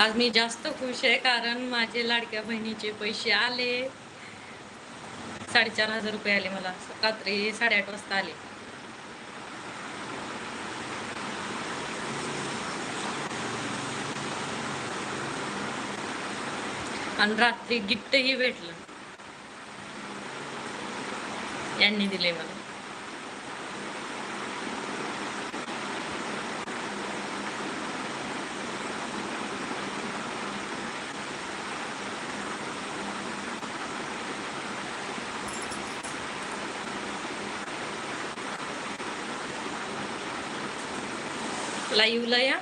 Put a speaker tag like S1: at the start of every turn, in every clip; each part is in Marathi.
S1: आज मी जास्त खुश आहे कारण माझे लाडक्या बहिणीचे पैसे आले. साडेचार हजार रुपये आले मला. रात्री साडेआठ वाजता आले. आणि रात्री गिफ्टही भेटलं. यांनी दिले मला. लाईव्हला या.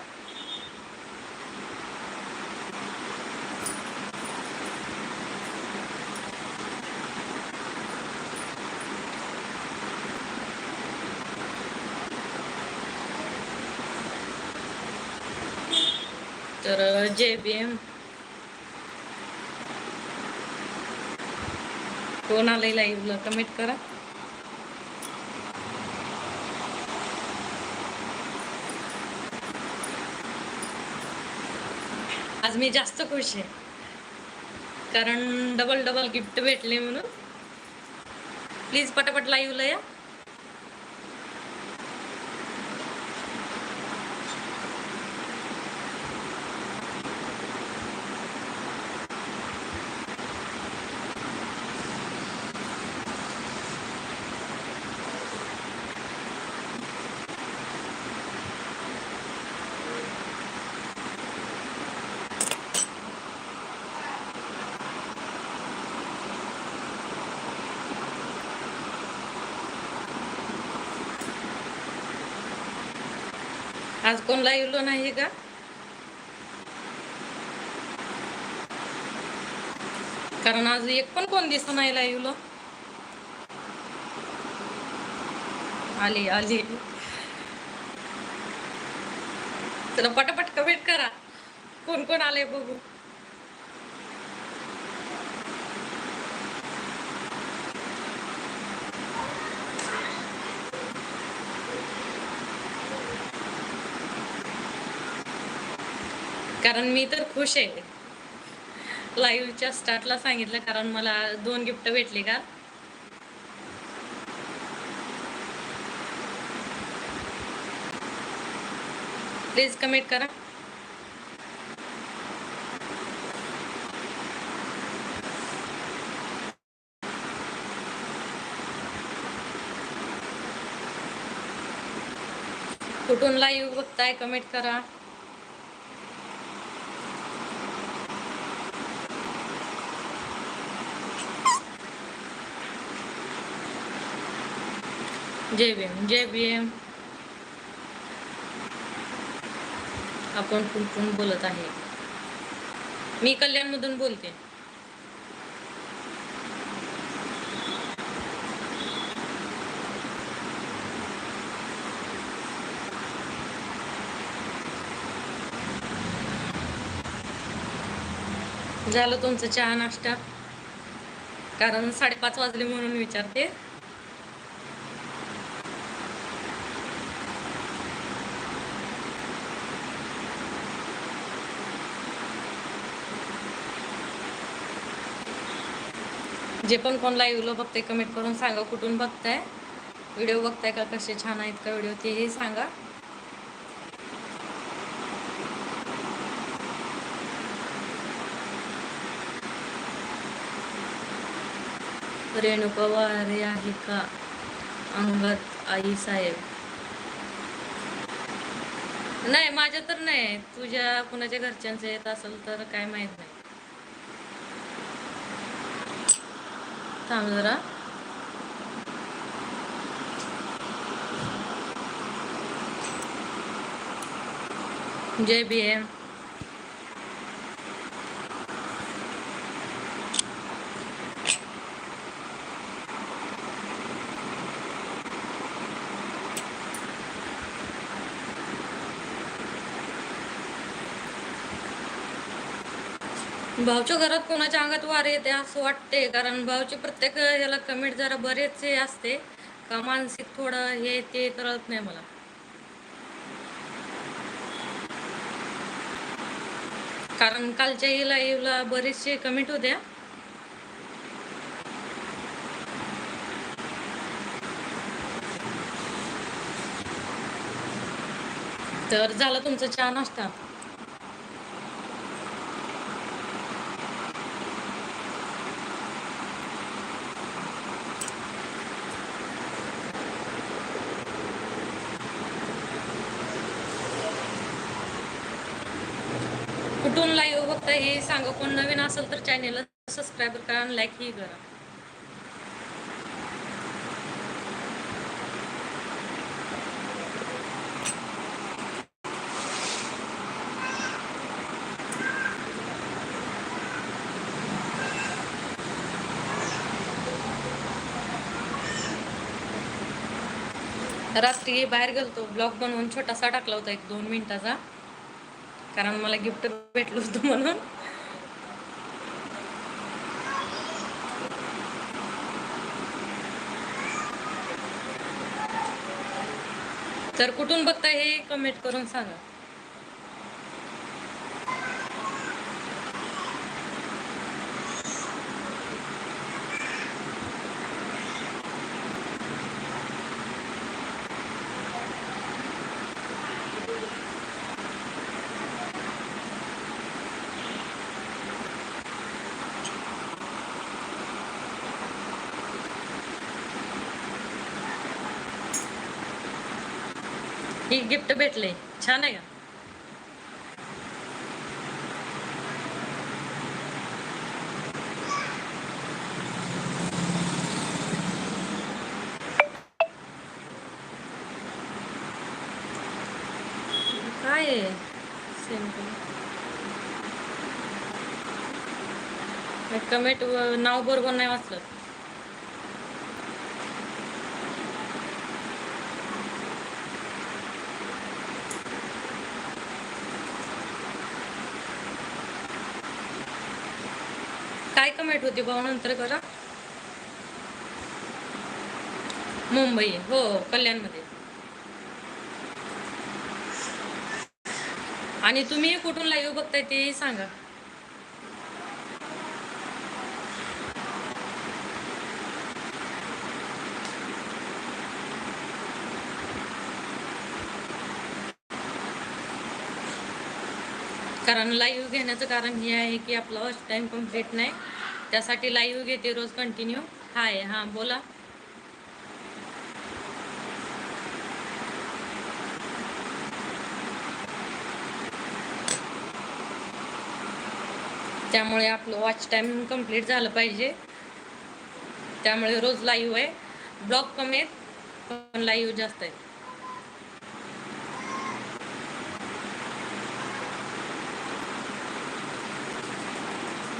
S1: तर जे बी एम कोण आलंय लाईव्हला? कमेंट करा. आज मी जास्त खुश आहे. कारण डबल डबल गिफ्ट भेटले म्हणून. प्लीज पटापट लाईव्हला या. आज कोण लाईव्हला नाही का? कारण आज एक पण कोण दिसत नाही लाईव्हला आली आली. तर पटापट कमेंट करा. कोण कोण आले बघू. कारण मी तर खुश आहे. लाईव्हच्या स्टार्टला सांगितलं कारण मला दोन गिफ्ट भेटले का? प्लीज कमेंट करा. कुठून लाईव्ह बघताय? कमेंट करा. जय भीम जय भीम. आपण कुठून बोलत आहे? मी कल्याणमधून बोलते. झालं तुमचं चहा नाश्ता? कारण साडेपाच वाजले म्हणून विचारते. जे पण कोण लाईव्हला बघते कमेंट करून सांगा कुठून बघताय. व्हिडिओ बघताय का कसे छान आहेत का व्हिडिओ तेही सांगा. रेणुका वारे आहे का अंगत आई साहेब? नाही माझ्या तर नाही तुझ्या कुणाच्या घरच्यांचं येत असेल तर काय माहीत नाही. थांब जरा. जय बी भाऊच्या घरात कोणाच्या अंगात वार येते असं वाटते कारण भाऊचे प्रत्येक ह्याला कमेंट जरा बरेच हे असते. का मानसिक थोडं हे ते कळत नाही मला. कारण कालच्या लाईव्हला बरेचसे कमेंट होत्या तर झालं तुमचं चहा नाश्ता कुठून काही बघता सांगा कोण नवीन असेल तर चॅनेलला सबस्क्राईब करा आणि लाईक ही करा. रात्री बाहेर गेलतो ब्लॉग बनवून छोटासा टाकला होता एक दोन मिनिटाचा. कारण मला गिफ्ट भेटलं होतं म्हणून. तर कुठून बघताय हे कमेंट करून सांगा. गिफ्ट भेटले. छान आहे का? काय आहे? कमेंट नाव बरोबर नाही वाचलं काय कमेंट होती नंतर करा. मुंबई हो हो कल्याणमध्ये. आणि तुम्ही कुठून लाईव्ह बघताय ते सांगा. कारण लाईव्ह घेण्याचं कारण हे आहे की आपला टाइम टाईम कंप्लीट नाही. त्यासाठी लाईव्ह घेते रोज कंटिन्यू हाय हां बोला. त्यामुळे आपलं वॉच टाईम कंप्लीट झालं पाहिजे. त्यामुळे रोज लाईव्ह आहे. ब्लॉग कमी आहेत पण लाईव्ह जास्त आहे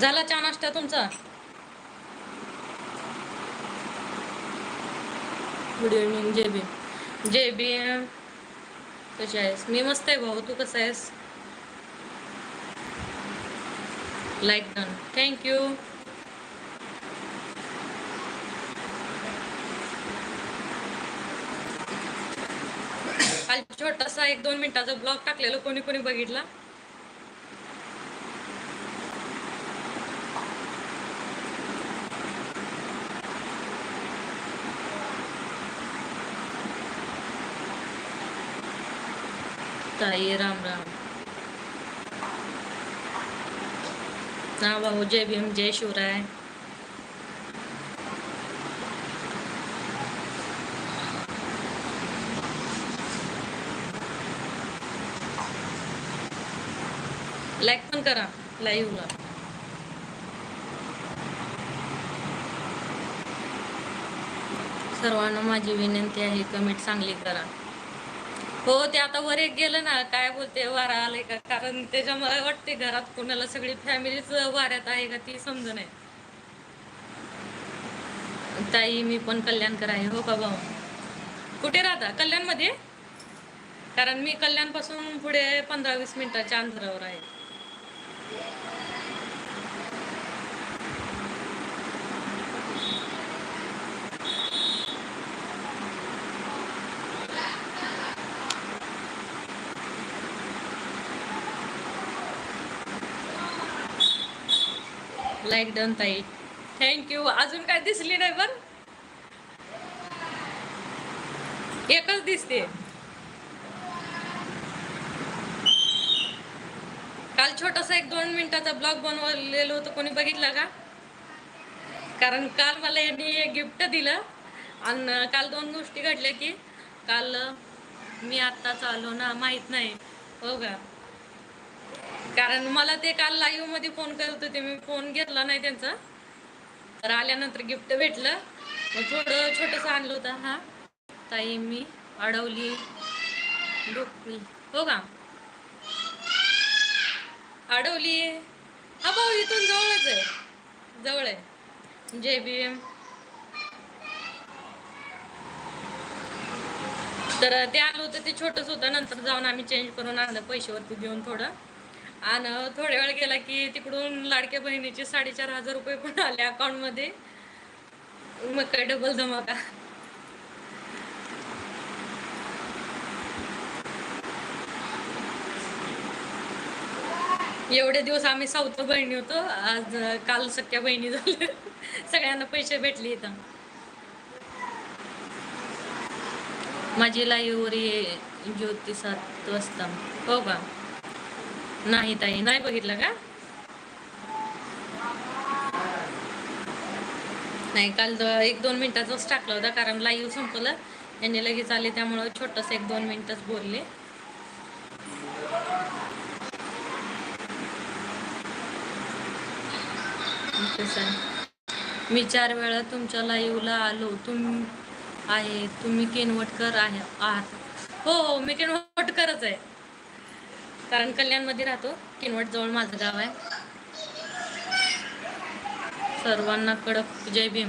S1: झाला चहा नाश्ता तुमचा? गुड इव्हनिंग जे बी. जे बी कशी आहेस? मी मस्त आहे भाऊ. तू कसा आहेस? लाईक डन थँक्यू काल छोटासा एक दोन मिनिटाचा ब्लॉग टाकलेला. कोणी कोणी बघितला? ताई राम राम. हा भाऊ जय भीम जय शिवराय. लाईक पण करा लाईव्हला सर्वांना माझी विनंती आहे कमेंट चांगली करा. हो ते आता वर एक गेलं ना काय बोलते वारा आलाय का? कारण त्याच्यामुळे वाटते घरात कोणाला सगळी फॅमिलीच वाऱ्यात आहे का ती समज नाही ताई मी पण कल्याणकर आहे. हो का भाऊ? कुठे राहता? कल्याणमध्ये? कारण मी कल्याणपासून पुढे पंधरा वीस मिनिटाच्या अंतरावर आहे. लाईक एकदम ताई थँक्यू अजून काय दिसली नाही बर? एकच दिसते. काल छोटासा एक दोन मिनिटाचा ब्लॉग बनवलेलं होतं. कोणी बघितलं का? कारण काल मला यांनी एक गिफ्ट दिलं. आणि काल दोन गोष्टी घडल्या की काल मी आत्ताच आलो ना माहीत नाही. हो का? कारण मला ते काल लाईव्हमध्ये फोन करत होते मी फोन घेतला नाही त्यांचा. तर आल्यानंतर गिफ्ट भेटलं. मग थोडं छोटंसं आणलं होतं. हा ताई मी अडवली. डोकली हो का? अडवली. हा भाऊ इथून जवळच आहे. जवळ आहे. जे बी एम तर ते आलं होतं ते छोटंच होतं. नंतर जाऊन आम्ही चेंज करून आणलं पैशावरती देऊन थोडं. आणि थोड्या वेळ गेला की तिकडून लाडक्या बहिणीचे साडेचार हजार रुपये पण आले अकाउंटमध्ये मग काय डबल धमाका. एवढे दिवस आम्ही साऊथ बहिणी होतो. आज काल सख्या बहिणी झाले सगळ्यांना पैसे भेटले इथं. माझी लाईवरी ज्योती सात वाजता हो का? नाही ताई नाही बघितलं का? नाही काल एक दोन मिनिटाचाच टाकला होता कारण लाईव्ह संपलं. यांनी लगेच आले त्यामुळं छोटंसं एक दोन मिनिटच बोलले. मी चार वेळा तुमच्या लाईव्हला आलो. तुम आहे तुम्ही किनवटकर आहे आहात. हो हो मी किनवटकरच आहे. कारण कल्याणमध्ये राहतो. किनवट जवळ माझं गाव आहे. सर्वांना कडक जय भीम.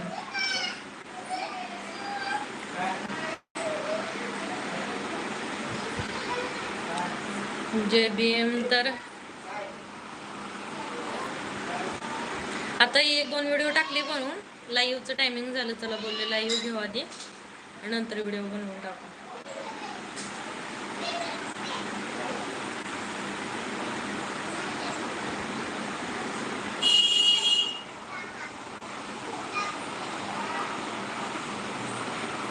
S1: जय भीम तर. आता एक दोन व्हिडिओ टाकले बनवून. लाईव्हचं टायमिंग झालं चला बोलले लाईव्ह घेऊ आधी. नंतर व्हिडिओ बनवून टाकू.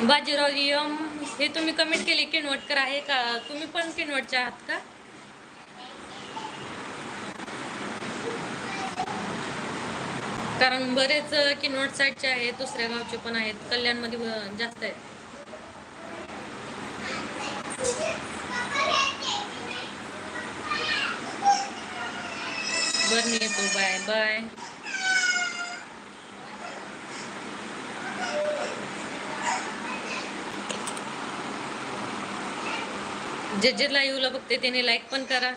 S1: बाजीराव यम हे तुम्ही कमेंट केली किनवटकर आहे का तुम्ही पण किनवटच्या आहात का? कारण बरेच किनवट साईडचे आहेत दुसऱ्या गावचे पण आहेत कल्याणमध्ये जास्त आहेत. बरं येतो. Bye bye. जे जे लाईव्हला बघते त्याने लाईक पण करा.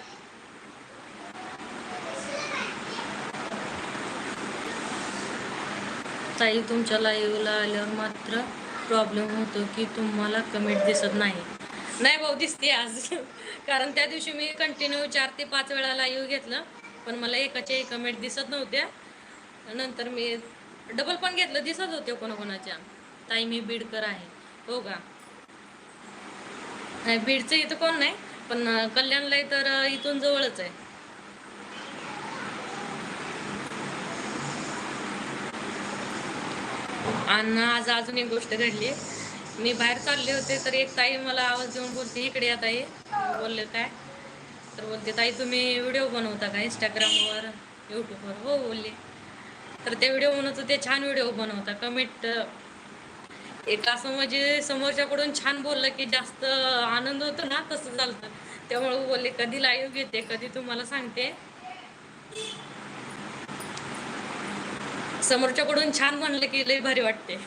S1: ताई तुमच्या लाईव्हला आल्यावर मात्र प्रॉब्लेम होतो की तुम्हाला कमेंट दिसत नाही. नाही भाऊ दिसते आज. कारण त्या दिवशी मी कंटिन्यू चार ते पाच वेळा लाईव्ह घेतलं पण मला एकाच्या कमेंट दिसत नव्हत्या. नंतर मी डबल पण घेतलं दिसत होते कोणाकोणाच्या. ताई मी बीडकर आहे. हो का? नाही बीडचं इथं कोण नाही पण कल्याणला आहे तर इथून जवळच आहे. आणि आज अजून एक गोष्ट घडली. मी बाहेर चालले होते तर एक ताई मला आवाज देऊन बोलते इकडे या ताई. बोलले काय? तर बोलते ताई तुम्ही व्हिडिओ बनवता का इंस्टाग्रामवर यूट्यूबवर हो बोलले. तर ते व्हिडिओ बनवतो होते छान व्हिडिओ बनवता कमेंट एक असं म्हणजे समोरच्याकडून छान बोललं की जास्त आनंद होतो ना तसं चालतं. त्यामुळे बोलले कधी लाईव्ह घेते कधी तुम्हाला सांगते. समोरच्याकडून छान म्हणलं की लय भारी वाटते.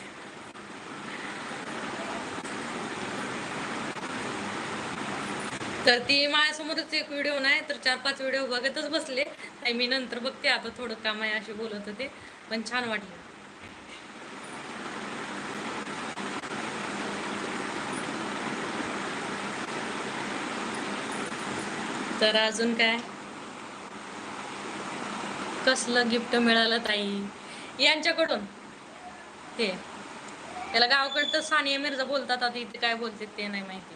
S1: तर ती माझ्यासमोरच एक व्हिडिओ नाही तर चार पाच व्हिडिओ बघतच बसले. मी नंतर बघते आता थोडं काम आहे असे बोलत होते. पण छान वाटलं. तर अजून काय? कसलं गिफ्ट मिळालं ताई? यांच्याकडून? ते त्याला गावाकडं तर सानिया मिर्झा बोलतात आता इथे काय बोलते ते नाही माहिती.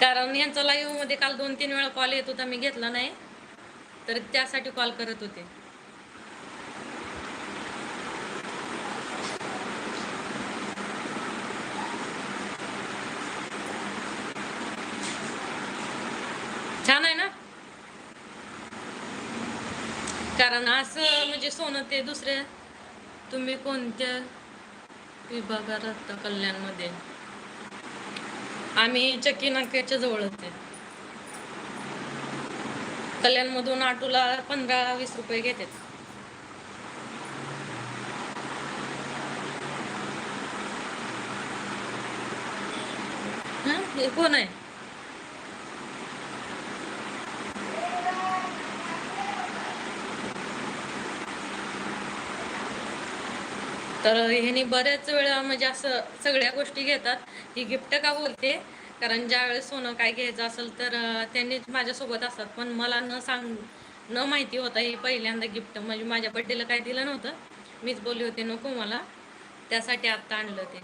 S1: कारण यांचा लाईव्हमध्ये काल दोन तीन वेळा कॉल येत होता मी घेतला नाही. तर त्यासाठी कॉल करत होते छान आहे ना कारण असं म्हणजे सोनं ते दुसऱ्या तुम्ही कोणत्या विभागात राहता कल्याणमध्ये? आम्ही चक्की नाक्याच्या जवळच आहे. कल्याणमधून आटोला पंधरा वीस रुपये घेतात. हे कोण आहे? तर ह्यानी बऱ्याच वेळा म्हणजे असं सगळ्या गोष्टी घेतात. ही गिफ्ट का बोलते? कारण ज्या वेळेस सोनं काय घ्यायचं असेल तर त्यांनीच माझ्यासोबत असतात. पण मला न सांग न माहिती होता ही पहिल्यांदा गिफ्ट म्हणजे माझ्या बड्डेला काय दिलं नव्हतं. मीच बोलली होते नको मला. त्यासाठी आत्ता आणलं ते.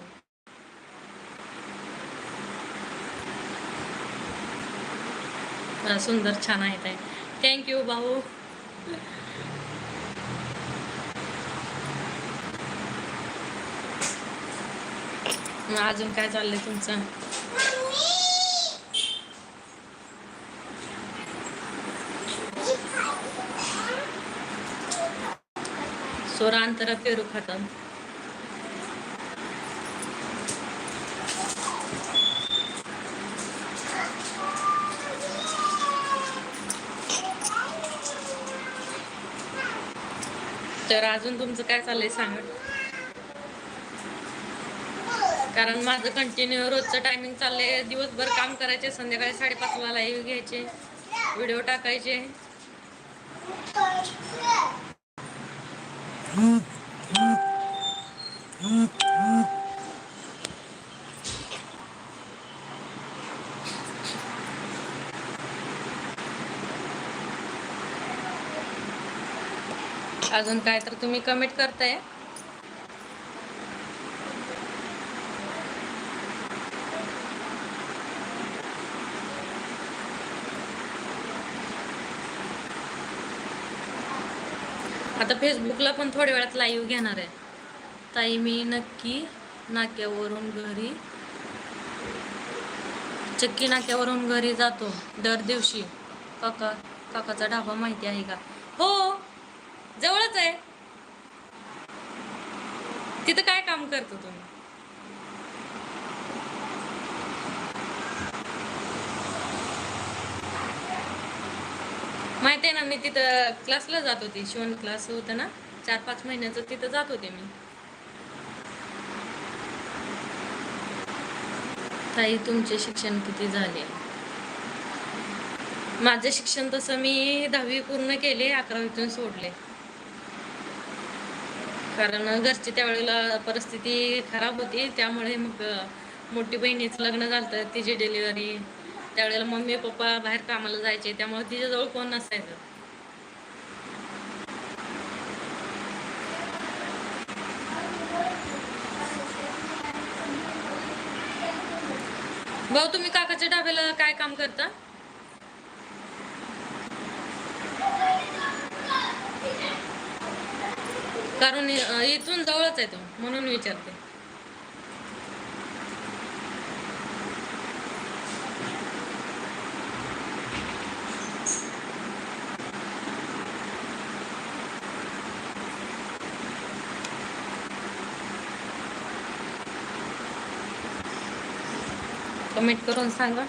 S1: सुंदर छान आहे ते थँक्यू भाऊ. अजून काय चाललंय तुमचं? स्वरांतर पेरू खातात तर अजून तुमचं काय चाललंय सांगा. कारण माझं कंटिन्यू रोजचं टायमिंग चाललंय. दिवसभर काम करायचे संध्याकाळी साडेपाचला लाईव्ह घ्यायचे व्हिडिओ टाकायचे. अजून काय तर तुम्ही कमेंट करताय? आता फेसबुकला पण थोड्या वेळात लाईव्ह घेणार आहे. ताई मी नक्की नाक्यावरून घरी चक्की नाक्यावरून घरी जातो दर दिवशी. काका काकाचा ढाबा माहिती आहे का? हो जवळच आहे. तिथं काय काम करतो तुम्ही? माहिती आहे ना मी तिथं क्लासला जात होती शिवण क्लास होतं ना चार पाच महिन्याचं तिथं जात होते मी. ताई तुमचे शिक्षण किती झाले? माझं शिक्षण तसं मी दहावी पूर्ण केले अकरावीतून सोडले. कारण घरची त्यावेळेला परिस्थिती खराब होती त्यामुळे मग मोठी बहिणीचं लग्न झालं तिची डिलिव्हरी त्यावेळेला मम्मी पप्पा बाहेर कामाला जायचे त्यामुळे तिच्याजवळ कोण नसायचं. भाऊ तुम्ही काकाच्या डाब्याला काय काम करता? कारण इथून जवळच आहे तो म्हणून विचारते. कमेंट करून सांगा.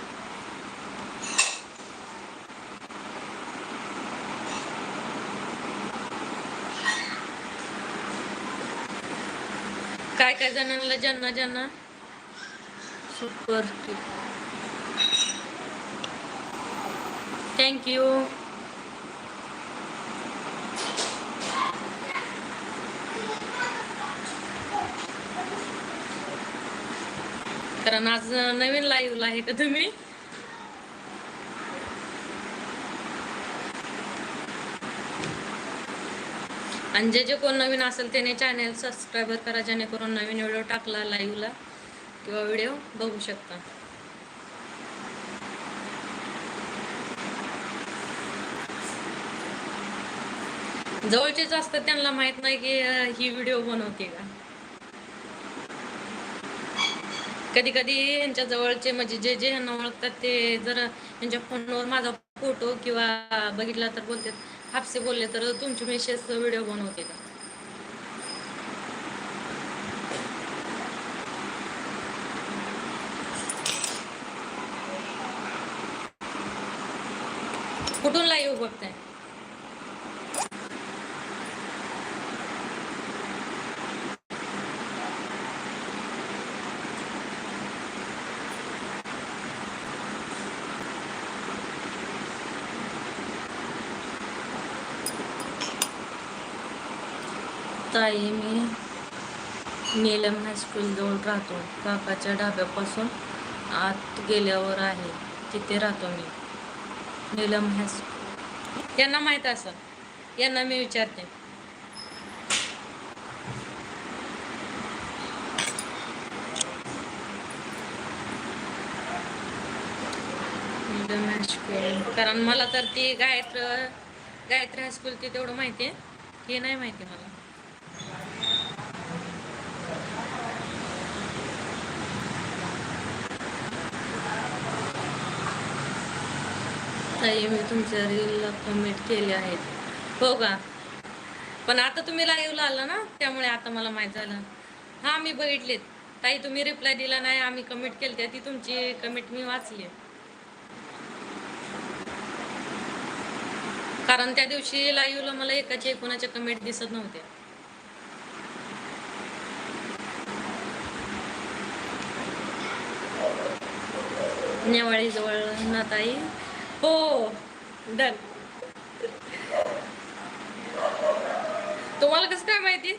S1: काय काय जणांना ज्यांना ज्यांना? सुपर थँक्यू कारण आज नवीन लाईव्ह आहे का तुम्ही? आणि जे जे कोण नवीन असेल त्याने चॅनेल सबस्क्राईबर करा जेणेकरून नवीन व्हिडिओ टाकला लाईव्हला किंवा व्हिडिओ बघू शकता. जवळचेच असतात त्यांना माहीत नाही की ही व्हिडिओ बनवते का. कधी कधी यांच्या जवळचे म्हणजे जे जे यांना ओळखतात ते जर यांच्या फोनवर माझा फोटो किंवा बघितला तर बोलतात. हापसे बोलले तर तुमची मेसेज व्हिडिओ बनवते का? कुठून लाईव्ह बघताय? ताई मी नीलम हायस्कूल जवळ राहतो. काकाच्या ढाब्यापासून आत गेल्यावर आहे. तिथे राहतो मी. नीलम हायस्कूल यांना माहीत असं यांना मी विचारते. नीलम हायस्कूल कारण मला तर ती गायत्र गायत्री हायस्कूल ती तेवढं माहिती आहे. हे नाही माहिती मला. ताई मी तुमच्या रीलला कमेंट केले आहेत. हो का? पण आता तुम्ही लाईव्हला आला ना त्यामुळे आता मला माहीत झालं. हां मी बघितलेत. ताई तुम्ही रिप्लाय दिला नाही आम्ही कमेंट केली ती तुमची कमेंट मी वाचली. कारण त्या दिवशी लाईव्हला मला एकाचे एकोणाच्या कमेंट दिसत नव्हत्या. नेवाळीजवळ ना ताई? हो डन तुम्हाला कसं काय माहिती?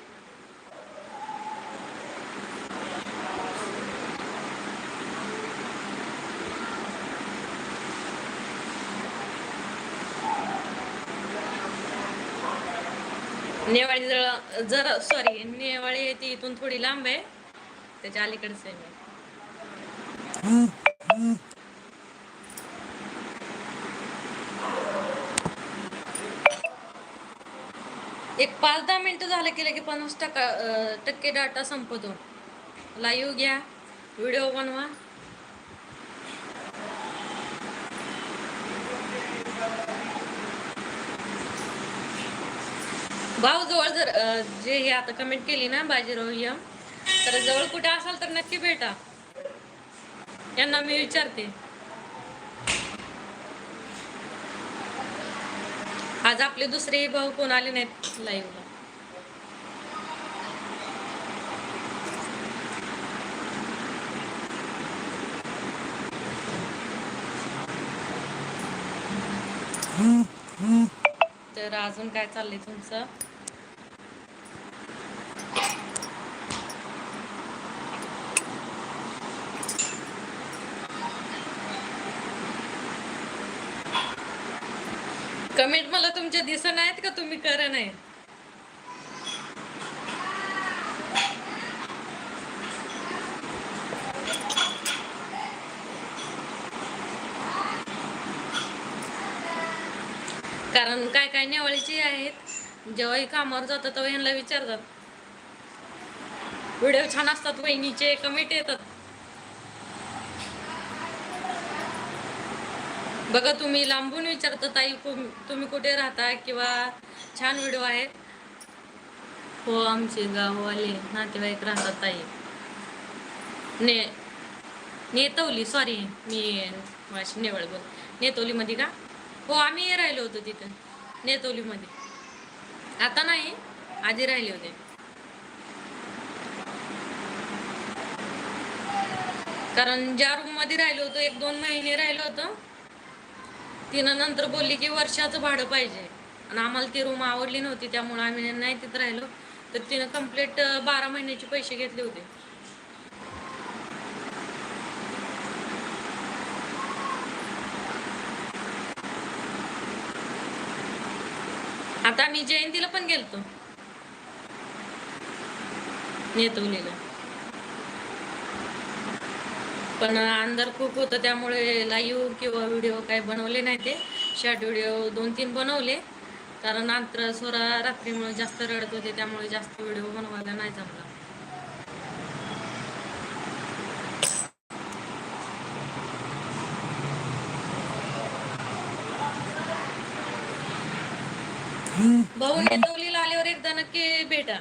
S1: नेवाळी जरा जरा सॉरी नेवाळी आहे ती इथून थोडी लांब आहे. त्याच्या अलीकडेच आहे. मी एक पाच दहा मिनिटं झालं की लगे पन्नास टक्का टक्के डाटा संपतो. लाईव्ह घ्या व्हिडिओ बनवा. भाऊ जवळ जर जे हे आता कमेंट केली ना बाजीराव यम तर जवळ कुठे असाल तर नक्की भेटा. यांना मी विचारते. आज आपले दुसरे भाऊ कोण आले नाहीत लाईव्हला तर अजून काय चाललंय तुमचं? कमेंट मला तुमचे दिसत नाहीत का? तुम्ही करा नाही. पण काय काय नेवाळीचे आहेत. जेव्हाही कामावर जातात तेव्हा यांना विचारतात. व्हिडिओ छान असतात वहिनीचे कमेंट येतात. बघा तुम्ही लांबून विचारता ताई तुम्ही कुठे राहता किंवा छान व्हिडिओ आहेत? हो आमचे गाववाले नातेवाईक राहतात ताई. ने नेतवली सॉरी मी माझी नेवळ बोल नेतवलीमध्ये का? हो आम्ही राहिलो होतो तिथं. नेतोलीमध्ये. आता नाही आधी राहिले होते. कारण ज्या रूममध्ये राहिलो होतो एक दोन महिने राहिलो होतो तिनं नंतर बोलली की वर्षाचं भाडं पाहिजे. आणि आम्हाला ती रूम आवडली नव्हती त्यामुळे आम्ही नाही तिथं राहिलो. तर तिनं कंप्लीट बारा महिन्याचे पैसे घेतले होते. आता मी जयंतीला पण गेलतो. नेतवलीला. पण अंधार खूप होतं त्यामुळे लाईव्ह किंवा व्हिडिओ काय बनवले नाही ते. शॉर्ट व्हिडिओ दोन तीन बनवले. कारण अंतर सोरा रात्रीमुळे जास्त रडत होते त्यामुळे जास्त व्हिडिओ बनवायला नाही जमला. भाऊ नेतवलीला आल्यावर एकदा नक्की भेटा.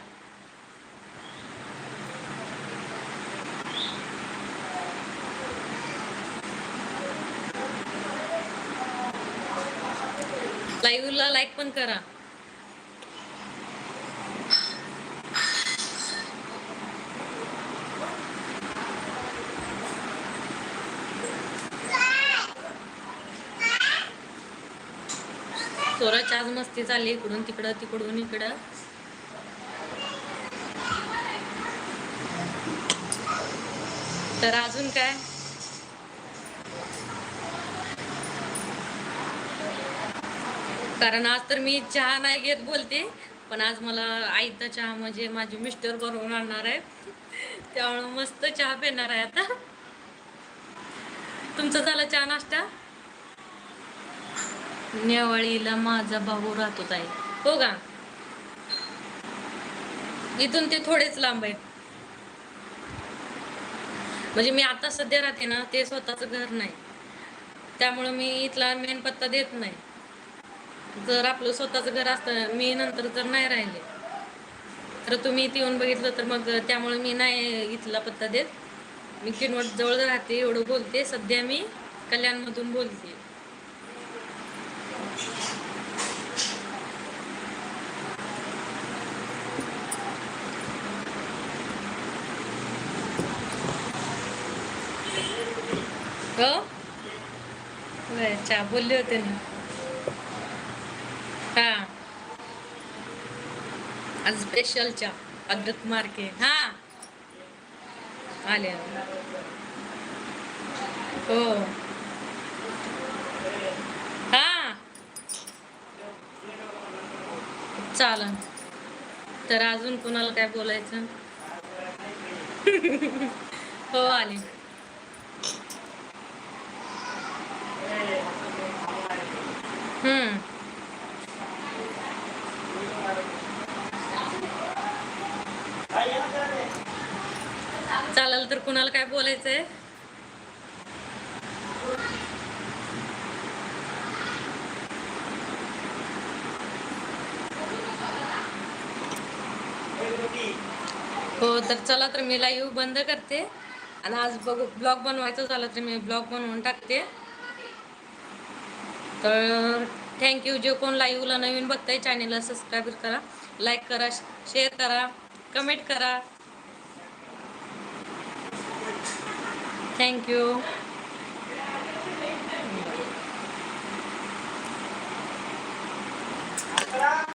S1: लाईव्हला लाईक पण करा. स्वराची आज मस्ती चालली इकडून तिकडं तिकडून इकडं. तर अजून काय? कारण आज तर मी चहा नाही घेत बोलते पण आज मला आईचा चहा म्हणजे माझी मिस्टर करून आणणार आहे. त्यामुळे मस्त चहा पिणार आहे आता. तुमचा झालं चहा नाश्ता? नेवाळीला माझा भाऊ राहतो ताई हो का? इथून ते थोडेच लांब आहेत म्हणजे मी आता सध्या राहते ना ते स्वतःच घर नाही. त्यामुळं मी इथला मेन पत्ता देत नाही. जर आपलं स्वतःच घर असतं मी नंतर जर नाही राहिले तर तुम्ही इथे येऊन बघितलं तर मग त्यामुळे मी नाही इथला पत्ता देत. मी किनवट जवळ राहते एवढं बोलते. सध्या मी कल्याणमधून बोलते. हो? चहा बोलले होते ना. हा. आज स्पेशल चहा अद्रक मार्के हा. आले. हो. चालन तर अजून कोणाला काय बोलायचं हो आले हम्म चालेल तर कुणाला काय बोलायचंय हो तर चला तर मी लाईव्ह बंद करते. आणि आज बघ ब्लॉग बनवायचं झालं तर मी ब्लॉग बनवून टाकते. तर थँक्यू जे कोण लाईव्हला नवीन बघताय चॅनेलला सबस्क्राईब करा लाईक करा शेअर करा कमेंट करा. थँक्यू